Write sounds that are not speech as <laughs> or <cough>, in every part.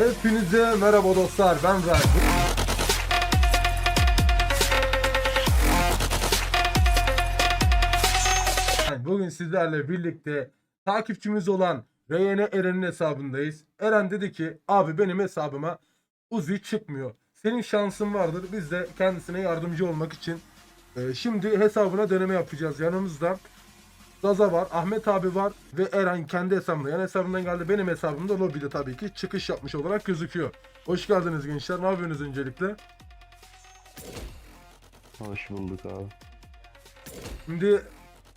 Hepinize merhaba dostlar ben. Yani Bugün sizlerle birlikte takipçimiz olan Reyene Eren'in hesabındayız. Eren dedi ki abi benim hesabıma Uzi çıkmıyor. Senin şansın vardır. Biz de kendisine yardımcı olmak için e, şimdi hesabına deneme yapacağız. Yanımızda Zaza var, Ahmet abi var ve Eren kendi hesabında. Yani hesabından geldi benim hesabımda lobide tabii ki çıkış yapmış olarak gözüküyor. Hoş geldiniz gençler. Ne yapıyorsunuz öncelikle? Hoş bulduk abi. Şimdi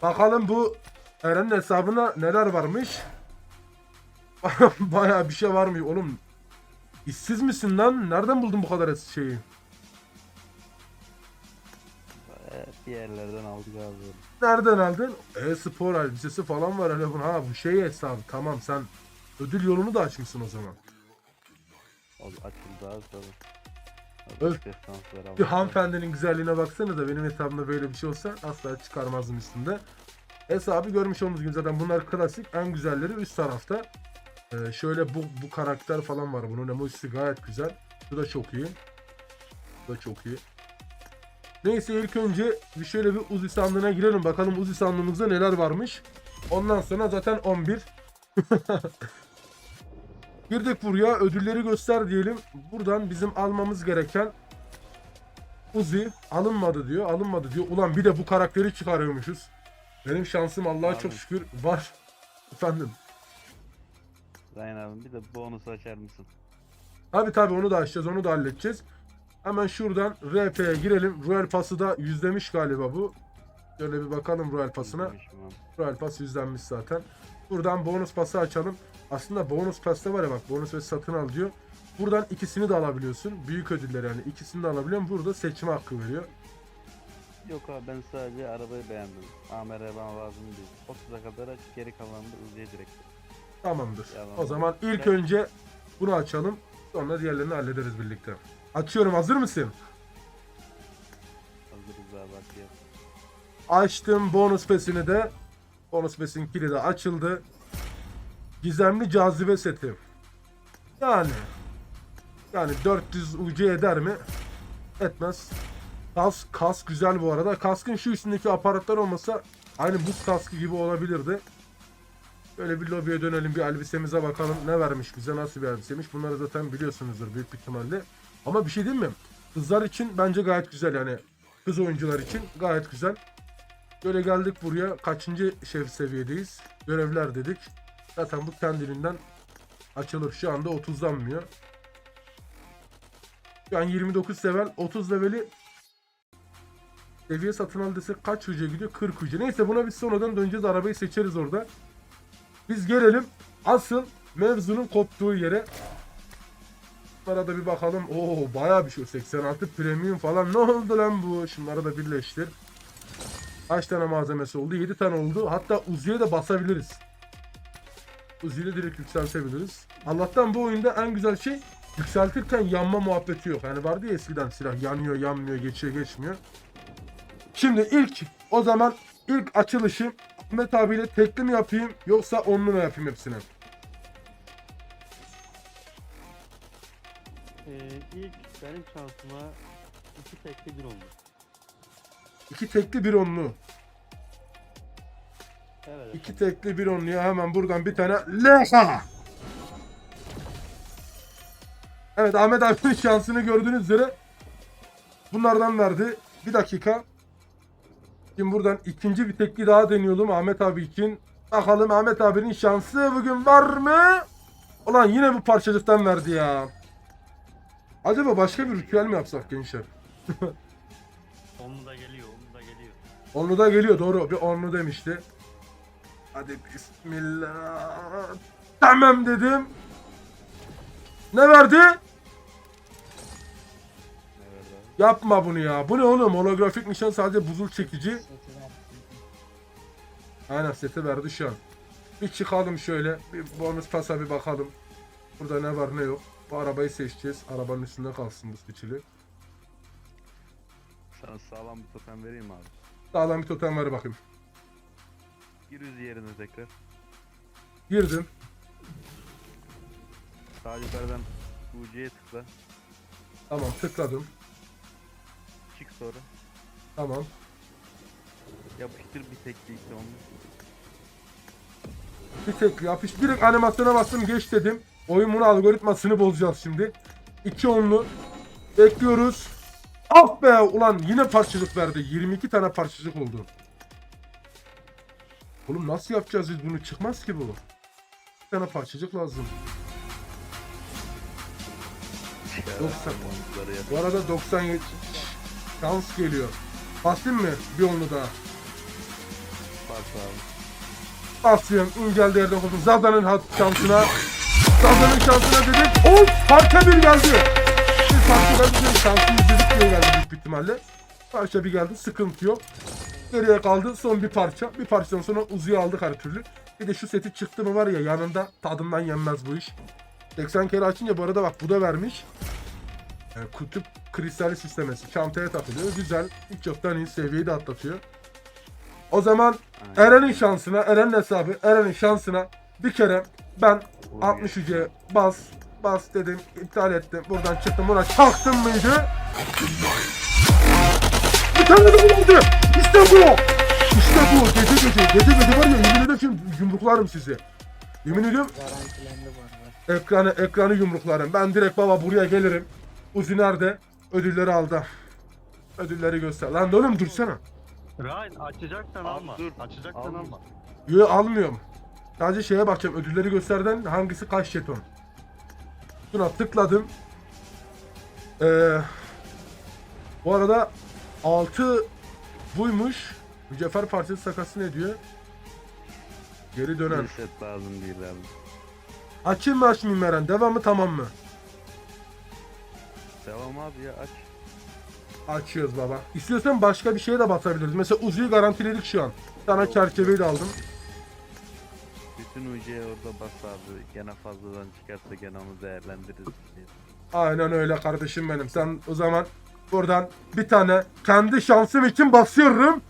bakalım bu Eren'in hesabına neler varmış. <laughs> Bayağı bir şey var mı oğlum? İşsiz misin lan? Nereden buldun bu kadar şeyi? Bir yerlerden aldık abi. Nereden aldın? E-spor elbisesi falan var hele bunun. Ha bu şey hesabı. Tamam sen ödül yolunu da açmışsın o zaman. O açıldı abi tabii. Öf. Bir hanımefendinin güzelliğine baksana da benim hesabımda böyle bir şey olsa asla çıkarmazdım üstünde. Hesabı görmüş olduğunuz gibi zaten bunlar klasik. En güzelleri üst tarafta. Ee, şöyle bu, bu karakter falan var. Bunun emojisi gayet güzel. Bu da çok iyi. Bu da çok iyi. Neyse ilk önce bir şöyle bir Uzi sandığına girelim. Bakalım Uzi sandığımızda neler varmış. Ondan sonra zaten 11. <laughs> Girdik buraya ödülleri göster diyelim. Buradan bizim almamız gereken Uzi alınmadı diyor. Alınmadı diyor. Ulan bir de bu karakteri çıkarıyormuşuz. Benim şansım Allah'a çok şükür var. <laughs> Efendim. Ryan abi bir de bonus açar mısın? Abi tabi onu da açacağız. Onu da halledeceğiz. Hemen şuradan RP'ye girelim. Royal Pass'ı da yüzlemiş galiba bu. Şöyle bir bakalım Royal Pass'ına. Royal Pass yüzlenmiş zaten. Buradan bonus pası açalım. Aslında bonus pasta var ya bak bonus ve satın al diyor. Buradan ikisini de alabiliyorsun. Büyük ödüller yani ikisini de alabiliyorum. Burada seçme hakkı veriyor. Yok abi ben sadece arabayı beğendim. AMR bana lazım değil. 30'a kadar aç geri kalanını Uzi'ye direkt. Tamamdır. Yalan. O zaman ilk önce bunu açalım. Sonra diğerlerini hallederiz birlikte. Açıyorum. Hazır mısın? Hazırız abi yap. Açtım bonus pesini de. Bonus pesin kilidi açıldı. Gizemli cazibe seti. Yani. Yani 400 UC eder mi? Etmez. Kas, kas güzel bu arada. Kaskın şu üstündeki aparatlar olmasa aynı buz kaskı gibi olabilirdi. Böyle bir lobiye dönelim bir elbisemize bakalım ne vermiş bize nasıl bir elbiseymiş. Bunları zaten biliyorsunuzdur büyük bir ihtimalle. Ama bir şey değil mi? Kızlar için bence gayet güzel yani. Kız oyuncular için gayet güzel. Böyle geldik buraya. Kaçıncı şef seviyedeyiz? Görevler dedik. Zaten bu kendiliğinden açılır. Şu anda 30'lanmıyor. Şu an 29 level. 30 leveli seviye satın al desek kaç hücre gidiyor? 40 hücre. Neyse buna biz sonradan döneceğiz. Arabayı seçeriz orada. Biz gelelim asıl mevzunun koptuğu yere. Bunlara da bir bakalım. Oo bayağı bir şey. 86 premium falan. Ne oldu lan bu? Şunları da birleştir. Kaç tane malzemesi oldu? 7 tane oldu. Hatta Uzi'ye de basabiliriz. Uzi'yle direkt yükseltebiliriz. Allah'tan bu oyunda en güzel şey yükseltirken yanma muhabbeti yok. Yani vardı ya eskiden silah yanıyor, yanmıyor, geçiyor, geçmiyor. Şimdi ilk o zaman ilk açılışı Ahmet abiyle tekli mi yapayım yoksa onlu mu yapayım hepsini? Ee, ilk benim şansıma iki tekli bir oldu. İki tekli bir onlu. Evet. İki tekli bir onluya hemen buradan bir tane Leha. Evet Ahmet abinin şansını gördüğünüz üzere bunlardan verdi. Bir dakika. Şimdi buradan ikinci bir tekli daha deniyordum Ahmet abi için. Bakalım Ahmet abinin şansı bugün var mı? Ulan yine bu parçacıktan verdi ya. Acaba başka bir ritüel mi yapsak gençler? <laughs> Onu da geliyor, onu da geliyor. Onlu da geliyor doğru. Bir onlu demişti. Hadi bismillah. Tamam dedim. Ne verdi? Ne verdi abi? Yapma bunu ya. Bu ne oğlum? Holografik nişan sadece buzul çekici. Aynen seti verdi şu an. Bir çıkalım şöyle. Bir bonus pasa bir bakalım. Burada ne var ne yok. Bu arabayı seçeceğiz. Arabanın üstünde kalsın bu seçili. Sana sağlam bir totem vereyim abi. Sağlam bir totem ver bakayım. Gir Uzi yerine tekrar. Girdim. Sağ yukarıdan UC'ye tıkla. Tamam tıkladım. Çık sonra. Tamam. Yapıştır bir tekli iki onu. Bir tek yapış. Direkt animasyona bastım geç dedim. Oyun bunu algoritmasını bozacağız şimdi. İki onlu. Bekliyoruz. Ah be ulan yine parçacık verdi. 22 tane parçacık oldu. Oğlum nasıl yapacağız biz bunu? Çıkmaz ki bu. Bir tane parçacık lazım. Doksan. Onları yap. Bu arada 97 şans geliyor. Basayım mı? Bir onlu daha. Bas abi. Basıyorum. Koptum. Zaza'nın hat şansına. Zaza'nın şansına dedik. Oh! Parça bir geldi. Bir parça geldi. Bir şansı izledik diye geldi büyük ihtimalle. Parça bir geldi. Sıkıntı yok. Geriye kaldı son bir parça. Bir parçadan sonra uzuyu aldık her türlü. Bir de şu seti çıktı mı var ya yanında tadından yenmez bu iş. 80 kere açınca bu arada bak bu da vermiş. E, kutup kristali sistemesi. Çantaya takılıyor. Güzel. Hiç yoktan iyi seviyeyi de atlatıyor. O zaman. Eren'in şansına, Eren'in hesabı, Eren'in şansına bir kere ben Vur 60 geç. ucuya bas, bas dedim, iptal ettim. Buradan çıktım, buna çaktım mıydı? Bir tane de bu oldu. İşte bu. İşte bu. Gece gece, gece gece var ya yemin ederim şimdi yumruklarım sizi. Yemin ediyorum ekranı, ekranı yumruklarım. Ben direkt baba buraya gelirim. Uzi nerede? Ödülleri aldı. Ödülleri göster. Lan oğlum dursana. Ryan açacaksan alma. dur. Açacaksan Alma. alma. Yo almıyorum. Sadece şeye bakacağım. Ödülleri gösterden hangisi kaç jeton. Buna tıkladım. Ee, bu arada 6 buymuş. Mücevher parçası sakası ne diyor? Geri dönen. Bir set lazım değil abi. Açayım mı açmayayım Eren? Devam mı tamam mı? Devam abi ya aç. Açıyoruz baba. İstiyorsan başka bir şeye de basabiliriz. Mesela Uzi'yi garantiledik şu an. Sana çerçeveyi de aldım. Bütün UC'ye orada bas abi. Gene fazladan çıkarsa gene onu değerlendiririz. Aynen öyle kardeşim benim. Sen o zaman buradan bir tane kendi şansım için basıyorum.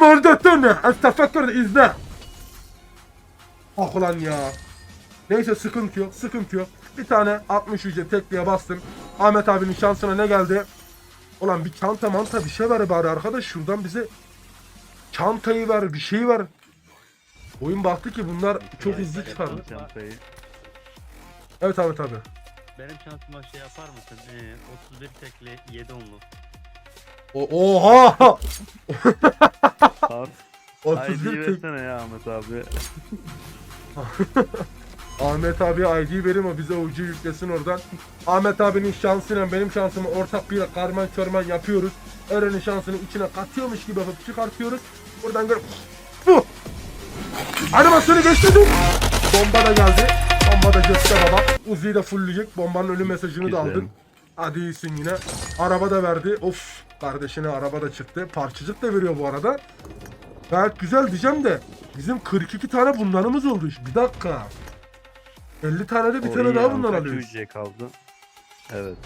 Mordotunu. Estağfurullah izle. Ah ulan ya. Neyse sıkıntı yok. Sıkıntı yok. Bir tane 60 yüce tekliğe bastım. Ahmet abinin şansına ne geldi? Ulan bir çanta manta bir şey ver bari arkadaş. Şuradan bize çantayı ver bir şey ver. Oyun baktı ki bunlar çok hızlı çıkardı. Çantayı. Evet abi. Benim şansıma şey yapar mısın? Ee, 31 tekli 7 onlu. O oha! Abi 31 ID tek versene ya Ahmet abi. <laughs> Ahmet abi ID verim o bize ucu yüklesin oradan. Ahmet abinin şansıyla benim şansımı ortak bir karman çorman yapıyoruz. Eren'in şansını içine katıyormuş gibi yapıp çıkartıyoruz. Buradan gör. Animasyonu geçtirdim. Bomba da geldi. Bomba da göster baba. Uzi'yi de fullleyecek. Bombanın ölüm mesajını da aldın. Hadi iyisin yine. Araba da verdi. Of. Kardeşine araba da çıktı. Parçacık da veriyor bu arada. Gayet güzel diyeceğim de. Bizim 42 tane bundanımız oldu. Bir dakika. 50 tane de bir O tane daha bundan alıyoruz. Kaldı? Evet.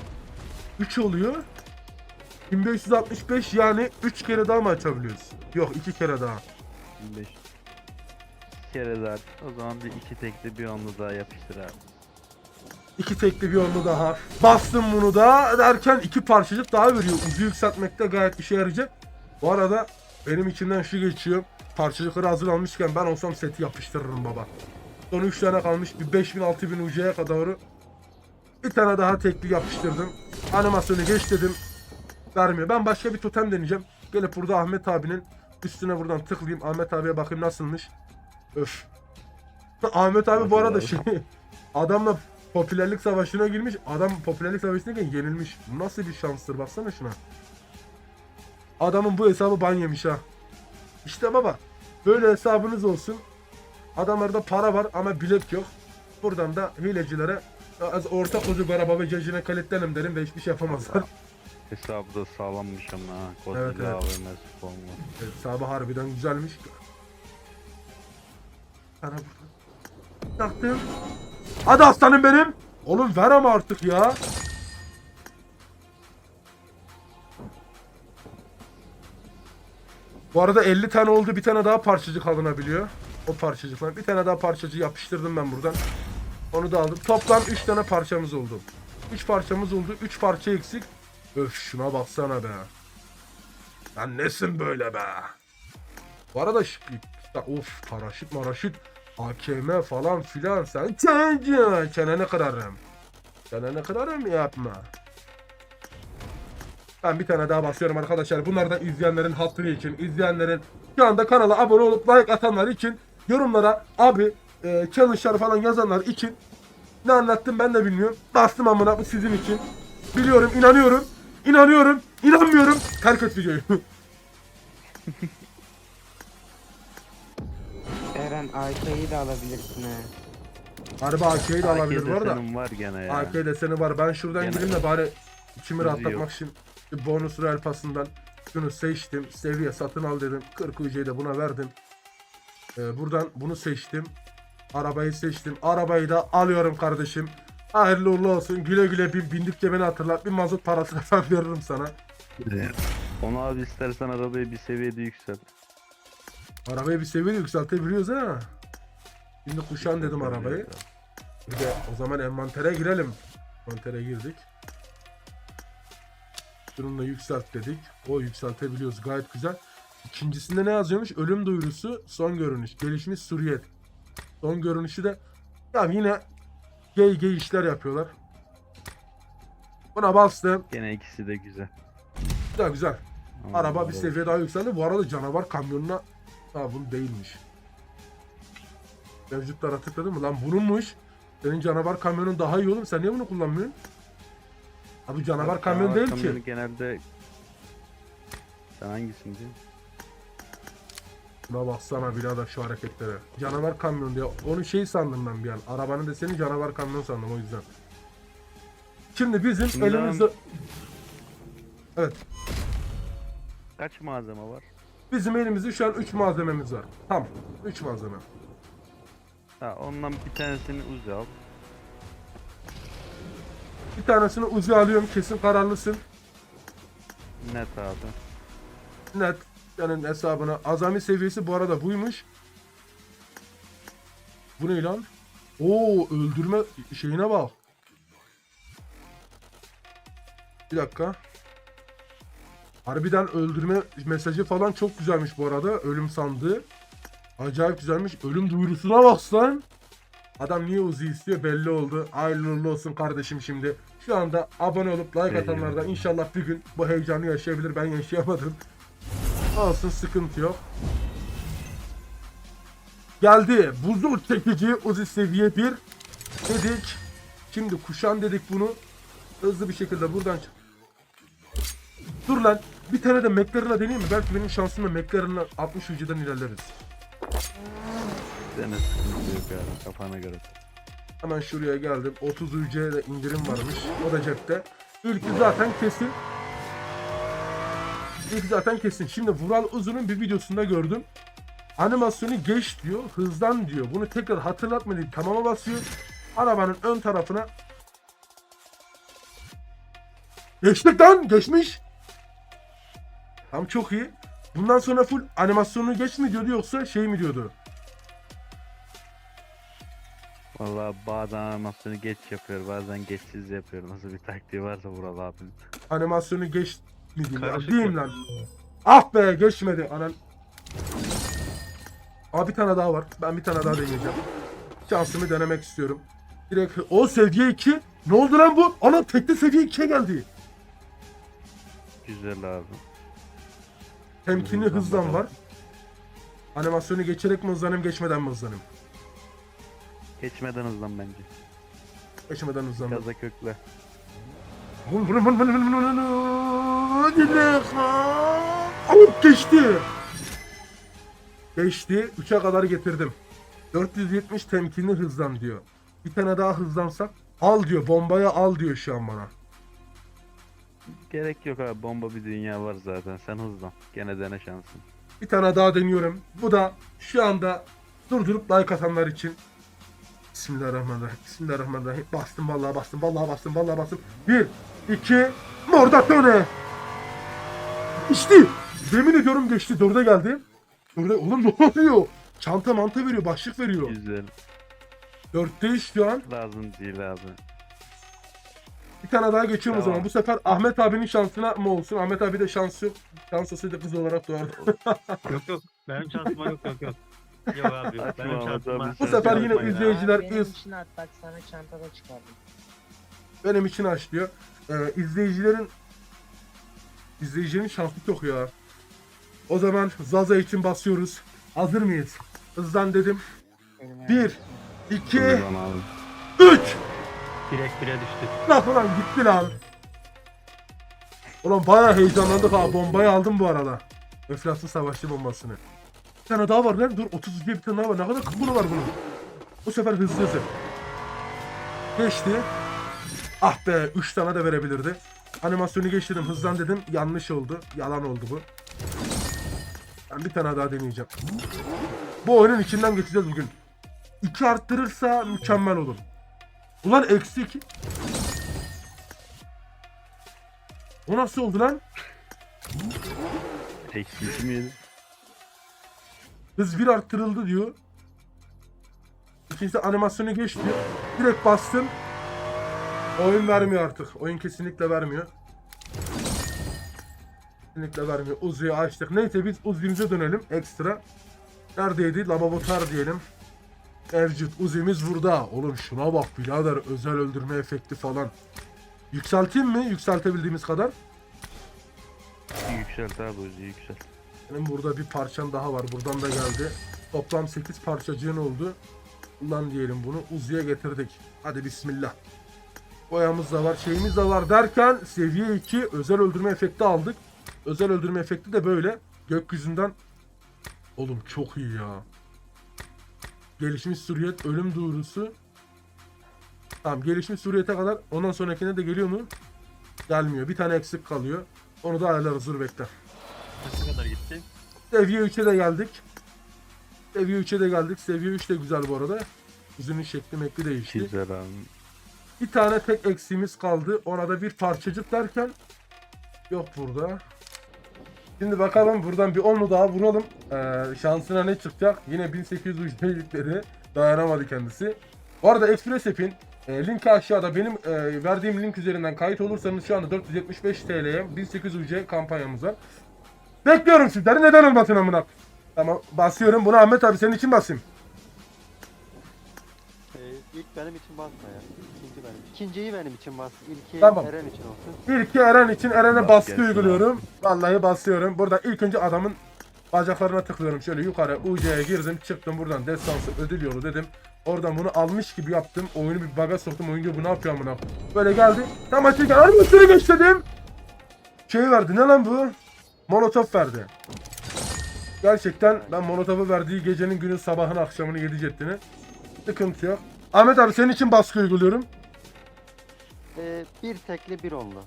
3 oluyor. 1565 yani 3 kere daha mı açabiliyoruz? Yok 2 kere daha. 25 kere daha. O zaman bir iki tekli bir onlu daha yapıştır abi. İki tekli bir onu daha. Bastım bunu da derken iki parçacık daha veriyor. Uzu yükseltmekte gayet işe yarayacak. Bu arada benim içinden şu geçiyor. Parçacıkları hazır almışken ben olsam seti yapıştırırım baba. Son 3 tane kalmış. Bir 5000 6000 ucuya kadar. Bir tane daha tekli yapıştırdım. Animasyonu geç dedim. Vermiyor. Ben başka bir totem deneyeceğim. Gelip burada Ahmet abinin üstüne buradan tıklayayım. Ahmet abiye bakayım nasılmış. Öf. Ahmet abi bu arada şey <laughs> adamla popülerlik savaşına girmiş. Adam popülerlik savaşındayken yenilmiş. Nasıl bir şanstır baksana şuna. Adamın bu hesabı ban yemiş ha. İşte baba. Böyle hesabınız olsun. Adamlarda para var ama bilek yok. Buradan da hilecilere az orta kozu garaba ve cacine kalitlenim derim ve hiçbir şey yapamazlar. <laughs> Hesabı da sağlammış ama Evet, evet. Var. Hesabı harbiden güzelmiş. Sana. Taktım. Hadi aslanım benim. Oğlum ver ama artık ya. Bu arada 50 tane oldu bir tane daha parçacık alınabiliyor. O parçacıklar. Bir tane daha parçacığı yapıştırdım ben buradan. Onu da aldım. Toplam 3 tane parçamız oldu. 3 parçamız oldu. 3 parça eksik. Öf şuna baksana be. Sen nesin böyle be? Bu arada ya of paraşüt maraşüt AKM falan filan sen çenci çeneni kırarım. Çeneni kırarım yapma. Ben bir tane daha basıyorum arkadaşlar. Bunlar da izleyenlerin hatırı için, izleyenlerin şu anda kanala abone olup like atanlar için, yorumlara abi e, challenge'lar falan yazanlar için ne anlattım ben de bilmiyorum. Bastım amına bu sizin için. Biliyorum, inanıyorum. İnanıyorum, inanmıyorum. Terk et videoyu. <laughs> Eren AK'yi de alabilirsin ha. Harbi AK'yi de alabilir bu arada. senin var gene ya. AK deseni var. Ben şuradan Gene- gireyim de bari içimi rahatlatmak yok. için bonus royal pasından şunu seçtim. Seviye satın al dedim. 40 UC'yi de buna verdim. Ee, buradan bunu seçtim. Arabayı seçtim. Arabayı da alıyorum kardeşim. Hayırlı uğurlu olsun. Güle güle bin, bindikçe beni hatırlat. Bir mazot parası da ben veririm sana. Onu abi istersen arabayı bir seviyede yükselt. Arabayı bir seviye yükseltebiliyoruz ha. Şimdi kuşan dedim arabayı. Bir de o zaman envantere girelim. Envantere girdik. Şununla yükselt dedik. O yükseltebiliyoruz gayet güzel. İkincisinde ne yazıyormuş? Ölüm duyurusu son görünüş. Gelişmiş Suriyet. Son görünüşü de ya yine gay gay işler yapıyorlar. Buna bastım. Gene ikisi de güzel. Güzel güzel. Araba bir seviye daha yükseldi. Bu arada canavar kamyonuna ha bu değilmiş. Mevcutlara tıkladım mı? Lan bununmuş. Senin canavar kamyonun daha iyi oğlum. Sen niye bunu kullanmıyorsun? Abi canavar kamyon Canavar değil kamyonu ki. genelde sen hangisini Buna baksana birader şu hareketlere. Canavar kamyon diye. Onu şey sandım ben bir an. Arabanın deseni canavar kamyon sandım o yüzden. Şimdi bizim Şimdi elimizde... Evet. Kaç malzeme var? Bizim elimizde şu an 3 malzememiz var. Tamam. 3 malzeme. Ha ondan bir tanesini uzi al. Bir tanesini uzi alıyorum. Kesin kararlısın. Net abi. Net. Senin hesabına. Azami seviyesi bu arada buymuş. Bu ne lan? Oo öldürme şeyine bak. Bir dakika. Harbiden öldürme mesajı falan çok güzelmiş bu arada. Ölüm sandığı. Acayip güzelmiş. Ölüm duyurusuna bak lan. Adam niye Uzi istiyor belli oldu. Hayırlı uğurlu olsun kardeşim şimdi. Şu anda abone olup like atanlardan inşallah bir gün bu heyecanı yaşayabilir. Ben yaşayamadım. Olsun sıkıntı yok. Geldi. Buzul çekici Uzi seviye 1 dedik. Şimdi kuşan dedik bunu. Hızlı bir şekilde buradan çık. Dur lan. Bir tane de McLaren'a deneyeyim mi? Belki benim şansımla McLaren'la 60 ucudan ilerleriz. Dene sıkıntı yok yani kafana göre. Hemen şuraya geldim. 30 UC'ye de indirim varmış. O da cepte. İlki zaten kesin. İlk zaten kesin. Şimdi Vural Uzun'un bir videosunda gördüm. Animasyonu geç diyor, hızdan diyor. Bunu tekrar hatırlatma deyip tamama basıyor. Arabanın ön tarafına Geçtik lan, geçmiş. Tam çok iyi. Bundan sonra full animasyonu geç mi diyordu yoksa şey mi diyordu? Valla bazen animasyonu geç yapıyor bazen geçsiz yapıyor. Nasıl bir taktiği varsa Vural abinin. Animasyonu geç mi diyeyim? Karışık Diyeyim lan. Ah be geçmedi anan. Aa bir tane daha var. Ben bir tane daha deneyeceğim. Şansımı denemek istiyorum. Direkt o seviye 2. Ne oldu lan bu? Ana tekli seviye 2'ye geldi. Güzel abi. Temkinli bakalım. var. Animasyonu geçerek mi hızlanayım geçmeden mi hızlanayım? Geçmeden hızlan bence. Geçmeden hızlanayım. Gaza kökle. Vın vın vın vın vın vın vın. Lan. Alıp geçti. Geçti. 3'e kadar getirdim. 470 temkinli hızlan diyor. Bir tane daha hızlansak al diyor. Bombaya al diyor şu an bana. Gerek yok abi bomba bir dünya var zaten sen hızlan. Gene dene şansın. Bir tane daha deniyorum. Bu da şu anda durdurup like atanlar için. Bismillahirrahmanirrahim. Bismillahirrahmanirrahim. Bastım vallahi bastım. Vallahi bastım. Vallahi bastım. 1 2 Mordatone. İşte. Yemin ediyorum geçti. 4'e geldi. 4'e oğlum ne oluyor? Çanta manta veriyor. Başlık veriyor. Güzel. 4'teyiz şu an. Lazım değil abi. Bir tane daha geçiyorum tamam. o zaman. Bu sefer Ahmet abinin şansına mı olsun? Ahmet abi de şans yok. Şansasıydı kız olarak doğardı. yok yok. Benim şansıma yok yok yok. Yok abi. Benim abi, Bu sefer yine yapma ya. izleyiciler Benim iz, için at bak sana çantada çıkardım. benim için aç diyor. Ee, izleyicilerin izleyicinin şansı yok ya. O zaman Zaza için basıyoruz. Hazır mıyız? Hızlan dedim. Benim ayağım. 1 2 3 Direkt bire düştük. Lan ulan gitti lan. Ulan bayağı heyecanlandık ha. Bombayı aldım bu arada. Enflasyon savaşçı bombasını. Bir tane daha var lan. Dur 30 diye bir tane daha var. Ne kadar kıvırı var bunun. Bu sefer hızlı hızlı. Geçti. Ah be 3 tane de verebilirdi. Animasyonu geçtirdim. Hızlan dedim. Yanlış oldu. Yalan oldu bu. Ben bir tane daha deneyeceğim. Bu oyunun içinden geçeceğiz bugün. 2 arttırırsa mükemmel olur. Ulan eksik. O nasıl oldu lan? Eksi mi yedi? Hız 1 arttırıldı diyor. İkincisi animasyonu geç diyor. Direkt bastım. Oyun vermiyor artık. Oyun kesinlikle vermiyor. Kesinlikle vermiyor. Uzi'yi açtık. Neyse biz Uzi'mize dönelim. Ekstra. Neredeydi? Laborator diyelim. Mevcut. Uzi'miz burada. Oğlum şuna bak birader. Özel öldürme efekti falan. Yükselteyim mi? Yükseltebildiğimiz kadar. Yükselt abi Uzi yükselt. Benim burada bir parçam daha var. Buradan da geldi. Toplam 8 parçacığın oldu. Bundan diyelim bunu Uzi'ye getirdik. Hadi bismillah. Boyamız da var, şeyimiz de var derken seviye 2 özel öldürme efekti aldık. Özel öldürme efekti de böyle. Gökyüzünden Oğlum çok iyi ya. Gelişmiş suriyet ölüm duyurusu. Tamam gelişmiş suriyete kadar ondan sonrakine de geliyor mu? Gelmiyor. Bir tane eksik kalıyor. Onu da ayarlarız dur bekle. Kaça kadar gitti? Seviye 3'e de geldik. Seviye 3'e de geldik. Seviye 3 de güzel bu arada. Yüzünün şekli mekli değişti. Güzel abi. Bir tane tek eksiğimiz kaldı. Ona da bir parçacık derken yok burada. Şimdi bakalım buradan bir 10'lu daha vuralım. Ee, şansına ne çıkacak? Yine 1800 ucuyla <laughs> dayanamadı kendisi. Bu arada Express App'in e, linki aşağıda benim e, verdiğim link üzerinden kayıt olursanız şu anda 475 TL'ye 1800 UC kampanyamız var. Bekliyorum sizleri. Neden olmasın amına? Tamam basıyorum. Bunu Ahmet abi senin için basayım. Benim için basma ya. İkinci benim. İkinciyi benim için bas. İlki Tamam. Eren için olsun. İlki Eren için Eren'e Bas baskı gelsin uyguluyorum. Vallahi basıyorum. Burada ilk önce adamın bacaklarına tıklıyorum. Şöyle yukarı UC'ye girdim. Çıktım buradan destansı ödül yolu dedim. Oradan bunu almış gibi yaptım. Oyunu bir baga soktum. Oyun diyor bu ne yapıyor amına. Böyle geldi. Tam açırken animasyonu geç dedim. Şey verdi ne lan bu? Molotof verdi. Gerçekten ben Molotof'u verdiği gecenin günün sabahın akşamını yedi cettini. Sıkıntı yok. Ahmet abi senin için baskı uyguluyorum. Ee, bir tekli bir onlu.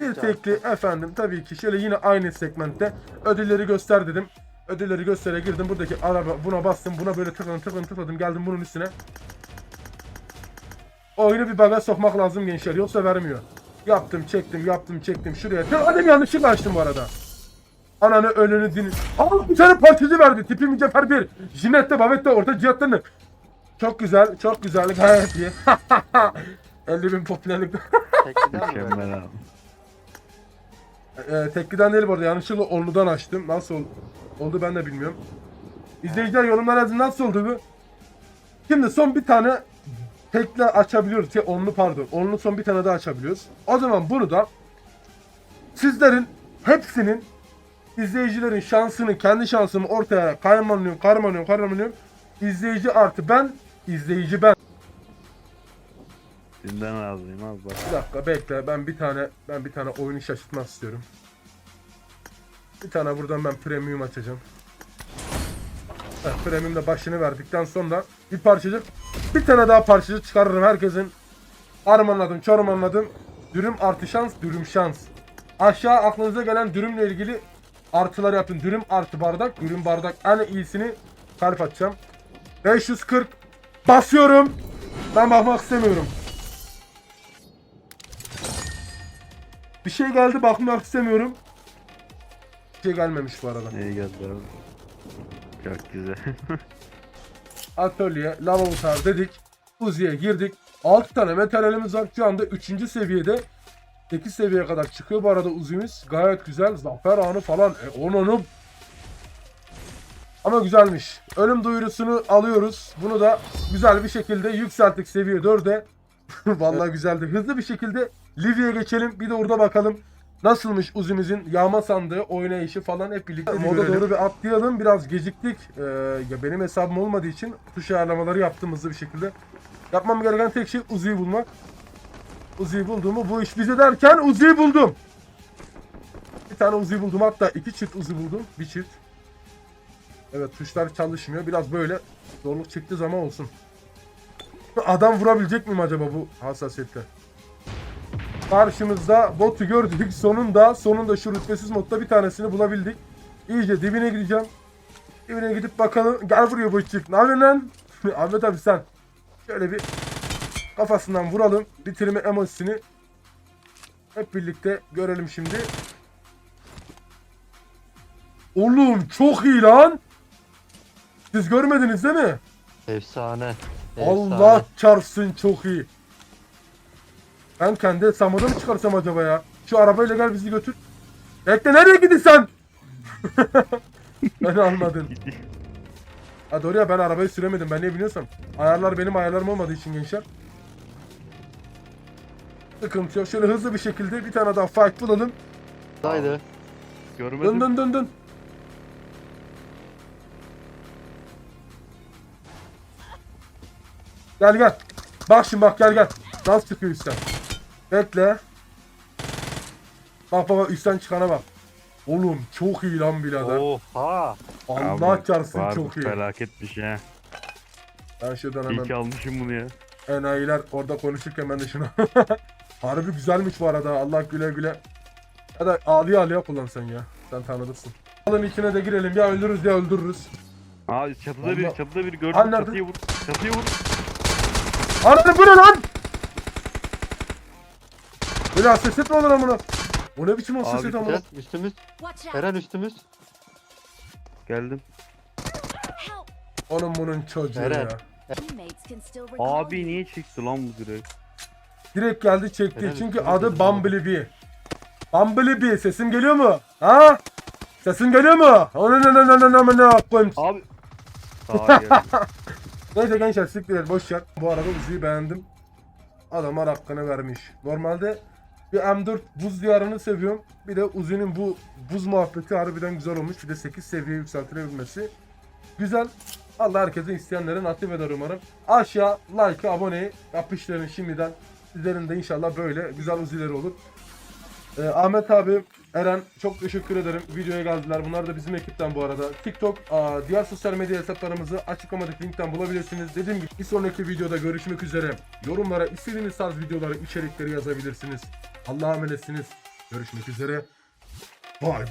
Bir tekli efendim tabii ki şöyle yine aynı segmentte ödülleri göster dedim. Ödülleri göstere girdim. Buradaki araba buna bastım. Buna böyle tıkladım tıkladım tıkladım. Geldim bunun üstüne. Oyunu bir baga sokmak lazım gençler. Yoksa vermiyor. Yaptım çektim yaptım çektim. Şuraya. Tıkladım yanlışlıkla açtım bu arada. Ananı ölünü dini. Aa bir tane parçacı verdi. Tipi mücevher bir. Jinette babette orta cihatlarını. Çok güzel. Çok güzel. Gayet iyi. <laughs> 50 bin popülerlik. Tekliden mi? Mükemmel abi. Ee, tekliden değil bu arada yanlışlıkla onludan açtım. Nasıl ol- oldu ben de bilmiyorum. İzleyiciler yorumlar yazın nasıl oldu bu? Şimdi son bir tane tekle açabiliyoruz. Şey, onlu pardon. Onlu son bir tane daha açabiliyoruz. O zaman bunu da sizlerin hepsinin izleyicilerin şansını, kendi şansımı ortaya kaymanlıyorum, karmanlıyorum, karmanlıyorum. İzleyici artı ben, izleyici ben. Sizden razıyım abi bak. Bir dakika bekle. Ben bir tane ben bir tane oyunu şaşırtmak istiyorum. Bir tane buradan ben premium açacağım. Evet, premiumda başını verdikten sonra bir parçacık bir tane daha parçacık çıkarırım herkesin. Armanladım, çormanladım. Dürüm artı şans, dürüm şans. Aşağı aklınıza gelen dürümle ilgili artılar yapın. Dürüm artı bardak, dürüm bardak en iyisini kalp atacağım. 540 basıyorum. Ben bakmak istemiyorum. Bir şey geldi bakmak istemiyorum. Bir şey gelmemiş bu arada. İyi geldi abi. Çok güzel. <laughs> Atölye, lavabo dedik. Uzi'ye girdik. 6 tane materyalimiz var. Şu anda 3. seviyede 8 seviyeye kadar çıkıyor bu arada uzimiz. Gayet güzel. Zafer anı falan. E, onu onu. Ama güzelmiş. Ölüm duyurusunu alıyoruz. Bunu da güzel bir şekilde yükselttik seviye 4'e. <laughs> Vallahi güzeldi. Hızlı bir şekilde Livy'ye geçelim. Bir de orada bakalım. Nasılmış Uzi'mizin yağma sandığı, oynayışı falan hep birlikte moda doğru bir atlayalım. Biraz geciktik. Ee, ya benim hesabım olmadığı için tuş ayarlamaları yaptım hızlı bir şekilde. Yapmam gereken tek şey Uzi'yi bulmak. Uzi'yi bulduğumu bu iş bize derken Uzi'yi buldum. Bir tane Uzi buldum hatta iki çift Uzi buldum. Bir çift. Evet tuşlar çalışmıyor. Biraz böyle zorluk çıktığı zaman olsun. Adam vurabilecek miyim acaba bu hassasiyette? Karşımızda botu gördük. Sonunda sonunda şu rütbesiz modda bir tanesini bulabildik. İyice dibine gideceğim. Dibine gidip bakalım. Gel buraya bıçık. Ne yapıyorsun lan? <laughs> Ahmet abi sen. Şöyle bir kafasından vuralım. Bitirme emojisini hep birlikte görelim şimdi. Oğlum çok iyi lan. Siz görmediniz değil mi? Efsane. Allah Efsane. çarpsın çok iyi. Ben kendi hesabıma da mı çıkarsam acaba ya? Şu arabayla gel bizi götür. Bekle nereye gidiyorsun sen? <laughs> Beni anladın. Ha doğru ya ben arabayı süremedim ben ne biliyorsam. Ayarlar benim ayarlarım olmadığı için gençler. Sıkıntı yok. Şöyle hızlı bir şekilde bir tane daha fight bulalım. Haydi. Dön dön dön dön. Gel gel. Bak şimdi bak gel gel. Nasıl çıkıyor üstten. Bekle. Bak bak üstten çıkana bak. Oğlum çok iyi lan birader. Oha. Allah çarpsın çok iyi. Felaket bir şey ha. Ben şuradan İyi hemen ki almışım bunu ya. enayiler orada konuşurken ben de şunu. <laughs> Harbi güzelmiş bu arada. Allah güle güle. Ya da ağlıya ağlıya kullan sen ya. Sen tanıdırsın. Alın içine de girelim. Ya öldürürüz ya öldürürüz. Aa çatıda Allah. biri çatıda biri gördüm nerede? çatıya vur. Çatıya vur. Ananı bu ne lan? Böyle hassasiyet mi olur amına? O ne biçim hassasiyet Abi amına? üstümüz. Out! Eren üstümüz. Geldim. Onun bunun çocuğu Eren. ya. Abi niye çekti lan bu direkt? Direkt geldi çekti. Eren Çünkü adı. Bumblebee. Bumblebee sesim geliyor mu? Ha? Sesim geliyor mu? Onu ne ne ne ne ne ne koyayım. Abi. Neyse gençler siktir boş ver. Bu arada Uzi'yi beğendim. Adamlar hakkını vermiş. Normalde bir M4 buz diyarını seviyorum. Bir de Uzi'nin bu buz muhabbeti harbiden güzel olmuş. Bir de 8 seviye yükseltilebilmesi. Güzel. Allah herkesin isteyenlerin nasip eder umarım. Aşağı like, aboneyi yapıştırın şimdiden. Sizlerin de inşallah böyle güzel uzileri olur. Ee, Ahmet abi, Eren çok teşekkür ederim. Videoya geldiler. Bunlar da bizim ekipten bu arada. TikTok, diğer sosyal medya hesaplarımızı açıklamadaki linkten bulabilirsiniz. Dediğim gibi bir sonraki videoda görüşmek üzere. Yorumlara istediğiniz tarz videoları, içerikleri yazabilirsiniz. Allah'a emanetsiniz. Görüşmek üzere. Bye bye.